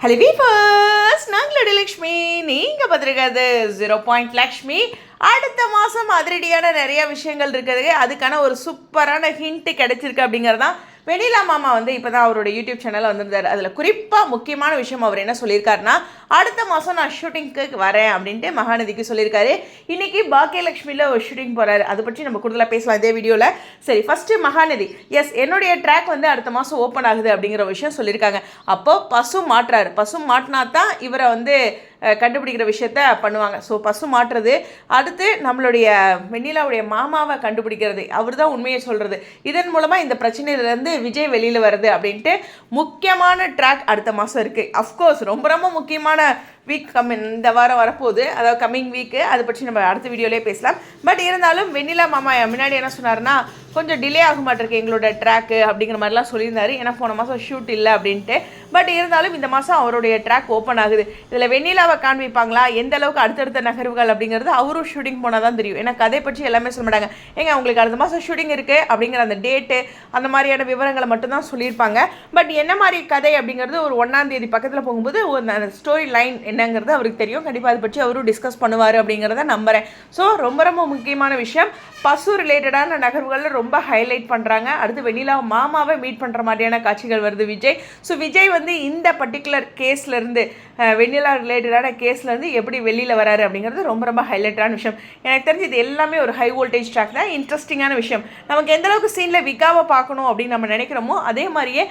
Hello வீஃபர்ஸ் நாங்களோட Lakshmi நீங்கள் பார்த்துருக்காது zero point Lakshmi அடுத்த மாதம் அதிரடியான நிறைய விஷயங்கள் இருக்குது. அதுக்கான ஒரு சூப்பரான ஹிண்ட்டு கிடைச்சிருக்கு அப்படிங்கிறது தான் வெனிலா மாமா வந்து இப்போ தான் அவரோட யூடியூப் சேனலில் வந்திருந்தார். அதில் குறிப்பாக முக்கியமான விஷயம் அவர் என்ன சொல்லியிருக்காருன்னா அடுத்த மாதம் நான் ஷூட்டிங்க்கு வரேன் அப்படின்ட்டு மகாநதிக்கு சொல்லியிருக்காரு. இன்றைக்கி பாக்கியலட்சுமியில் ஒரு ஷூட்டிங் போகிறாரு அதை பற்றி நம்ம கூடுதலாக பேசலாம் இதே வீடியோவில் சரி ஃபஸ்ட்டு மகாநதி. எஸ் என்னுடைய ட்ராக் வந்து அடுத்த மாதம் ஓப்பன் ஆகுது அப்படிங்கிற விஷயம் சொல்லியிருக்காங்க. அப்போது பசு மாட்டுறாரு. பசு மாட்டினா தான் இவரை வந்து கண்டுபிடிக்கிற விஷயத்த பண்ணுவாங்க. ஸோ பசு மாட்டுறது. அடுத்து நம்மளுடைய வெண்ணிலாவுடைய மாமாவை கண்டுபிடிக்கிறது. அவர் தான் உண்மையை சொல்கிறது இதன் மூலமாக இந்த பிரச்சனையிலேருந்து விஜய் வெளியில் வருது அப்படின்ட்டு முக்கியமான ட்ராக் அடுத்த மாதம் இருக்குது அஃப்கோர்ஸ் ரொம்ப ரொம்ப முக்கியமான வீக் கம்மிங் இந்த வாரம் வரப்போகுது. அதாவது கம்மிங் வீக்கு அதை பற்றி நம்ம அடுத்த வீடியோலேயே பேசலாம். பட் இருந்தாலும் வெண்ணிலா மாமா முன்னாடி என்ன சொன்னார்னா கொஞ்சம் டிலே ஆக மாட்டிருக்கு எங்களோட ட்ராக்கு அப்படிங்கிற மாதிரிலாம் சொல்லியிருந்தாரு. ஏன்னா போன மாதம் ஷூட் இல்லை அப்படின்ட்டு. பட் இருந்தாலும் இந்த மாதம் அவருடைய ட்ராக் ஓப்பன் ஆகுது. இதில் வெண்ணிலாவை காண்பிப்பாங்களா? எந்த அளவுக்கு அடுத்தடுத்த நகர்வுகள் அப்படிங்கிறது அவரும் ஷூட்டிங் போனால் தான் தெரியும். ஏன்னா கதை பற்றி எல்லாமே சொல்ல மாட்டாங்க. ஏங்க உங்களுக்கு அடுத்த மாதம் ஷூட்டிங் இருக்குது அப்படிங்கிற அந்த டேட்டு அந்த மாதிரியான விவரங்களை மட்டும்தான் சொல்லியிருப்பாங்க. பட் என்ன மாதிரி கதை அப்படிங்கிறது ஒரு ஒன்றாம் தேதி பக்கத்தில் போகும்போது ஒரு அந்த ஸ்டோரி லைன் என்னங்கிறது அவருக்கு தெரியும். கண்டிப்பாக அதை பற்றி அவரும் டிஸ்கஸ் பண்ணுவார் அப்படிங்கிறத நம்புகிறேன் ஸோ ரொம்ப ரொம்ப முக்கியமான விஷயம். பசு ரிலேட்டடான நகர்வுகளில் ரொம்ப ஹைலைட் பண்ணுறாங்க அடுத்து வெண்ணிலா மாமாவை மீட் பண்ணுற மாதிரியான காட்சிகள் வருது விஜய். ஸோ விஜய் வந்து இந்த பர்டிகுலர் கேஸ்லேருந்து வெண்ணிலா ரிலேட்டடான கேஸ்லேருந்து எப்படி வெளியில் வராரு அப்படிங்கிறது ரொம்ப ரொம்ப ஹைலைட்டான விஷயம். எனக்கு தெரிஞ்சு இது எல்லாமே ஒரு ஹை வோல்டேஜ் ட்ராக் தான். இன்ட்ரெஸ்டிங்கான விஷயம். நமக்கு எந்த அளவுக்கு சீனில் விகாவை பார்க்கணும் அப்படின்னு நம்ம நினைக்கிறோமோ அதே மாதிரியே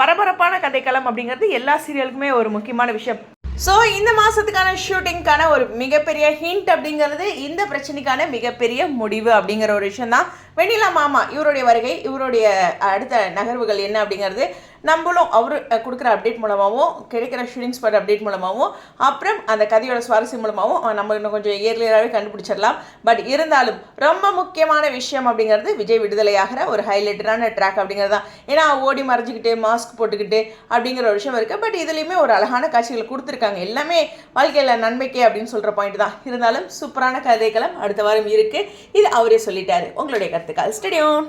பரபரப்பான கதைக்களம் அப்படிங்கிறது எல்லா சீரியலுக்குமே ஒரு முக்கியமான விஷயம். ஸோ இந்த மாதத்துக்கான ஷூட்டிங்க்கான ஒரு மிகப்பெரிய ஹிண்ட் அப்படிங்கிறது இந்த பிரச்சனைக்கான மிகப்பெரிய முடிவு அப்படிங்கிற ஒரு விஷயம் தான் வெண்ணிலா மாமா இவருடைய வருகை இவருடைய அடுத்த நகர்வுகள் என்ன அப்படிங்கிறது நம்மளும் அவர் கொடுக்குற அப்டேட் மூலமாகவும் கிடைக்கிற ஷூட்டிங் ஸ்பாட் அப்டேட் மூலமாகவும் அப்புறம் அந்த கதையோட சுவாரஸ்யம் மூலமாகவும் நம்ம இன்னும் கொஞ்சம் இயர்லியராகவே கண்டுபிடிச்சிடலாம். பட் இருந்தாலும் ரொம்ப முக்கியமான விஷயம் அப்படிங்கிறது விஜய் விடுதலையாகிற ஒரு ஹைலைட்டடான ட்ராக் அப்படிங்கிறது தான். ஏன்னா ஓடி மறைஞ்சிக்கிட்டு மாஸ்க் போட்டுக்கிட்டு அப்படிங்கிற ஒரு விஷயம் இருக்குது பட் இதுலேயுமே ஒரு அழகான காட்சிகளை கொடுத்துருக்காங்க. எல்லாமே வாழ்க்கையில் நன்மைக்கே அப்படின்னு சொல்கிற பாயிண்ட் தான். இருந்தாலும் சூப்பரான கதைக்களம் அடுத்த வாரம் இருக்குது இது அவரே சொல்லிட்டாரு. உங்களுடைய கருத்துக்கள். ஸ்டடியோன்